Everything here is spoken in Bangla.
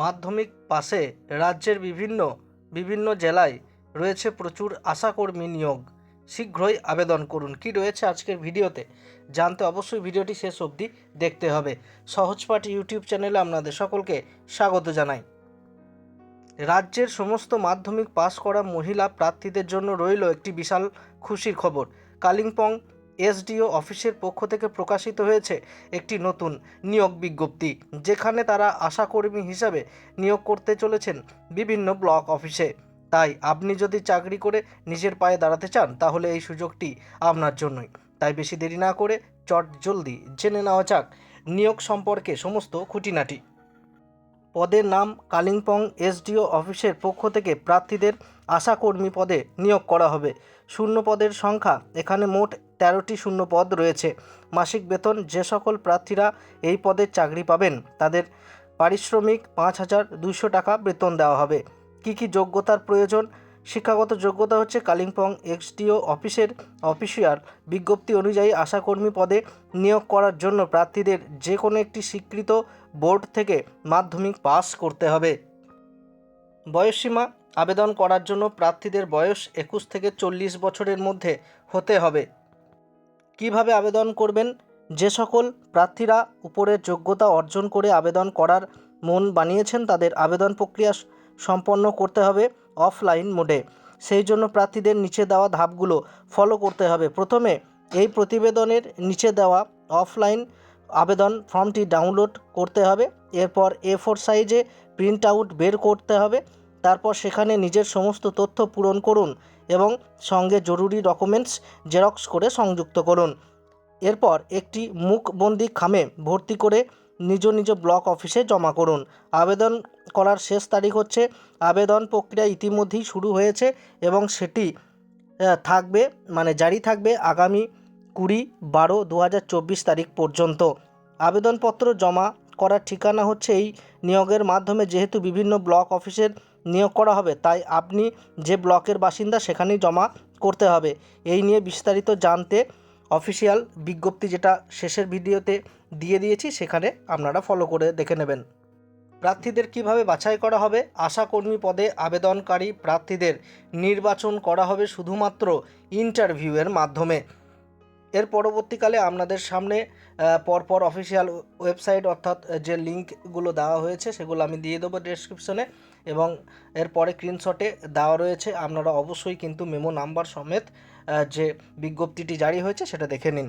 মাধ্যমিক পাশে রাজ্যের বিভিন্ন বিভিন্ন জেলায় রয়েছে প্রচুর আশাকর্মী নিয়োগ। শীঘ্রই আবেদন করুন। কি রয়েছে আজকের ভিডিওতে? জানতে অবশ্যই ভিডিওটি শেষ অবধি দেখতে হবে। সহজপাঠ ইউটিউব চ্যানেলে আপনাদের সকলকে স্বাগত জানাই। রাজ্যের সমস্ত মাধ্যমিক পাশ করা মহিলা প্রার্থীদের জন্য রইল একটি বিশাল খুশির খবর। কালিম্পং এসডিও অফিসের পক্ষ থেকে প্রকাশিত হয়েছে একটি নতুন নিয়োগ বিজ্ঞপ্তি, যেখানে তারা আশাকর্মী হিসাবে নিয়োগ করতে চলেছেন বিভিন্ন ব্লক অফিসে। তাই আপনি যদি চাকরি করে নিজের পায়ে দাঁড়াতে চান, তাহলে এই সুযোগটি আপনার জন্যই। তাই বেশি দেরি না করে চট জলদি জেনে নেওয়া যাক নিয়োগ সম্পর্কে সমস্ত খুঁটিনাটি। পদের নাম কালিম্পং এসডিও অফিসের পক্ষ থেকে প্রার্থীদের আশাকর্মী পদে নিয়োগ করা হবে। শূন্য পদের সংখ্যা এখানে মোট তেরোটি শূন্য পদ রয়েছে। মাসিক বেতন, যে সকল প্রার্থীরা এই পদে চাকরি পাবেন, তাদের পারিশ্রমিক পাঁচ হাজার দুশো টাকা বেতন দেওয়া হবে। কি কি যোগ্যতার প্রয়োজন? শিক্ষাগত যোগ্যতা হচ্ছে কালিম্পং এক্সডিও অফিসের অফিসিয়াল বিজ্ঞপ্তি অনুযায়ী আশাকর্মী পদে নিয়োগ করার জন্য প্রার্থীদের যে কোনো একটি স্বীকৃত বোর্ড থেকে মাধ্যমিক পাস করতে হবে। বয়সসীমা, আবেদন করার জন্য প্রার্থীদের বয়স একুশ থেকে চল্লিশ বছরের মধ্যে হতে হবে। কীভাবে আবেদন করবেন? যে সকল প্রার্থীরা উপরের যোগ্যতা অর্জন করে আবেদন করার মন বানিয়েছেন, তাদের আবেদন প্রক্রিয়া সম্পন্ন করতে হবে অফলাইন মোডে। সেই জন্য প্রার্থীদের নিচে দেওয়া ধাপগুলো ফলো করতে হবে। প্রথমে এই প্রতিবেদনের নিচে দেওয়া অফলাইন আবেদন ফর্মটি ডাউনলোড করতে হবে। এরপর এ ফোর সাইজে প্রিন্ট আউট বের করতে হবে। তারপর সেখানে নিজের সমস্ত তথ্য পূরণ করুন এবং সঙ্গে জরুরি ডকুমেন্টস জেরক্স করে সংযুক্ত করুন। এরপর একটি মুখবন্দি খামে ভর্তি করে নিজ নিজ ব্লক অফিসে জমা করুন। আবেদন করার শেষ তারিখ হচ্ছে, আবেদন প্রক্রিয়া ইতিমধ্যেই শুরু হয়েছে এবং সেটি থাকবে মানে জারি থাকবে আগামী কুড়ি বারো দু তারিখ পর্যন্ত। আবেদনপত্র জমা করার ঠিকানা হচ্ছে এই নিয়োগের মাধ্যমে, যেহেতু বিভিন্ন ব্লক অফিসের নিয়োগ করা হবে, তাই আপনি যে ব্লকের বাসিন্দা সেখানেই জমা করতে হবে। এই নিয়ে বিস্তারিত জানতে অফিসিয়াল বিজ্ঞপ্তি যেটা শেষের ভিডিওতে দিয়ে দিয়েছি, সেখানে আপনারা ফলো করে দেখে নেবেন। প্রার্থীদের কীভাবে বাছাই করা হবে? আশাকর্মী পদে আবেদনকারী প্রার্থীদের নির্বাচন করা হবে শুধুমাত্র ইন্টারভিউয়ের মাধ্যমে। এর পরবর্তীকালে আপনাদের সামনে পরপর অফিসিয়াল ওয়েবসাইট অর্থাৎ যে লিঙ্কগুলো দেওয়া হয়েছে সেগুলো আমি দিয়ে দেবো ডেসক্রিপশনে এবং এরপরে স্ক্রিনশটে দেওয়া রয়েছে। আপনারা অবশ্যই কিন্তু মেমো নাম্বার সমেত যে বিজ্ঞপ্তিটি জারি হয়েছে সেটা দেখে নিন।